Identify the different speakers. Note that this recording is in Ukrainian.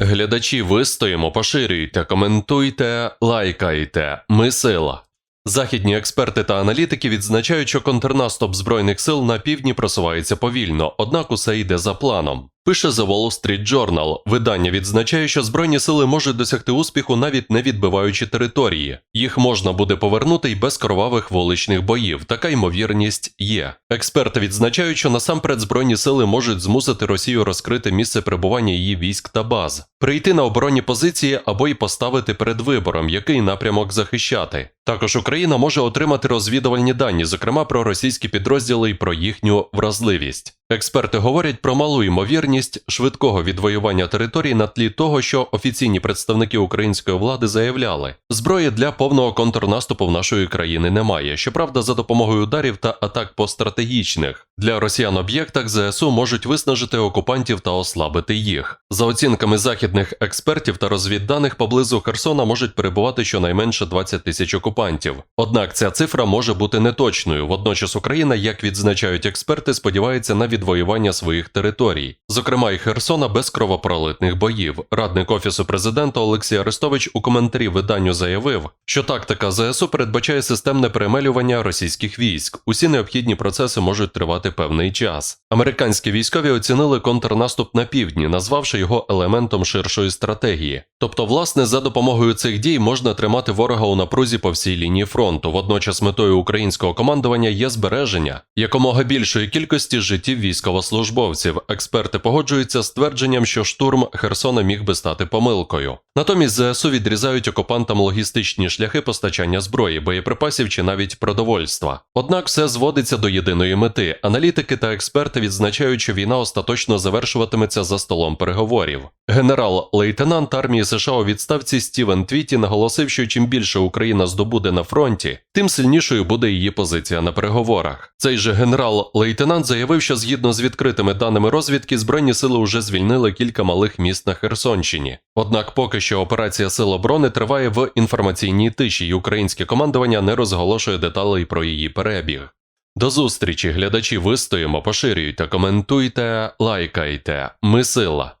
Speaker 1: Глядачі вистоїмо, поширюйте, коментуйте, лайкайте. Ми сила. Західні експерти та аналітики відзначають, що контрнаступ збройних сил на півдні просувається повільно, однак усе йде за планом. Пише The Wall Street Journal. Видання відзначає, що збройні сили можуть досягти успіху, навіть не відбиваючи території. Їх можна буде повернути й без кровавих вуличних боїв. Така ймовірність є. Експерти відзначають, що насамперед збройні сили можуть змусити Росію розкрити місце перебування її військ та баз, прийти на оборонні позиції або й поставити перед вибором, який напрямок захищати. Також Україна може отримати розвідувальні дані, зокрема про російські підрозділи і про їхню вразливість. Експерти говорять про малу ймовірність швидкого відвоювання територій на тлі того, що офіційні представники української влади заявляли, зброї для повного контрнаступу в нашої країни немає. Щоправда, за допомогою ударів та атак по стратегічних для росіян об'єктах ЗСУ можуть виснажити окупантів та ослабити їх. За оцінками західних експертів та розвідданих, поблизу Херсона можуть перебувати щонайменше 20 тисяч окупантів. Однак ця цифра може бути неточною. Водночас Україна, як відзначають експерти, сподівається на відвоювання своїх територій, зокрема і Херсона без кровопролитних боїв. Радник офісу президента Олексій Арестович у коментарі виданню заявив, що тактика ЗСУ передбачає системне перемелювання російських військ. Усі необхідні процеси можуть тривати певний час. Американські військові оцінили контрнаступ на півдні, назвавши його елементом ширшої стратегії. Тобто, власне, за допомогою цих дій можна тримати ворога у напрузі по всій лінії фронту. Водночас метою українського командування є збереження якомога більшої кількості життів військовослужбовців. Експерти погоджуються з твердженням, що штурм Херсона міг би стати помилкою. Натомість ЗСУ відрізають окупантам логістичні шляхи постачання зброї, боєприпасів чи навіть продовольства. Однак все зводиться до єдиної мети. Аналітики та експерти відзначають, що війна остаточно завершуватиметься за столом переговорів. Генерал-лейтенант армії США у відставці Стівен Твіті наголосив, що чим більше Україна здобуде на фронті, тим сильнішою буде її позиція на переговорах. Цей же генерал-лейтенант заявив, що згідно з відкритими даними розвідки, збройні сили вже звільнили кілька малих міст на Херсонщині. Однак, поки що операція Сил оборони триває в інформаційній тиші, і українське командування не розголошує деталей про її перебіг. До зустрічі, глядачі, вистоїмо, поширюйте, коментуйте, лайкайте. Ми сила.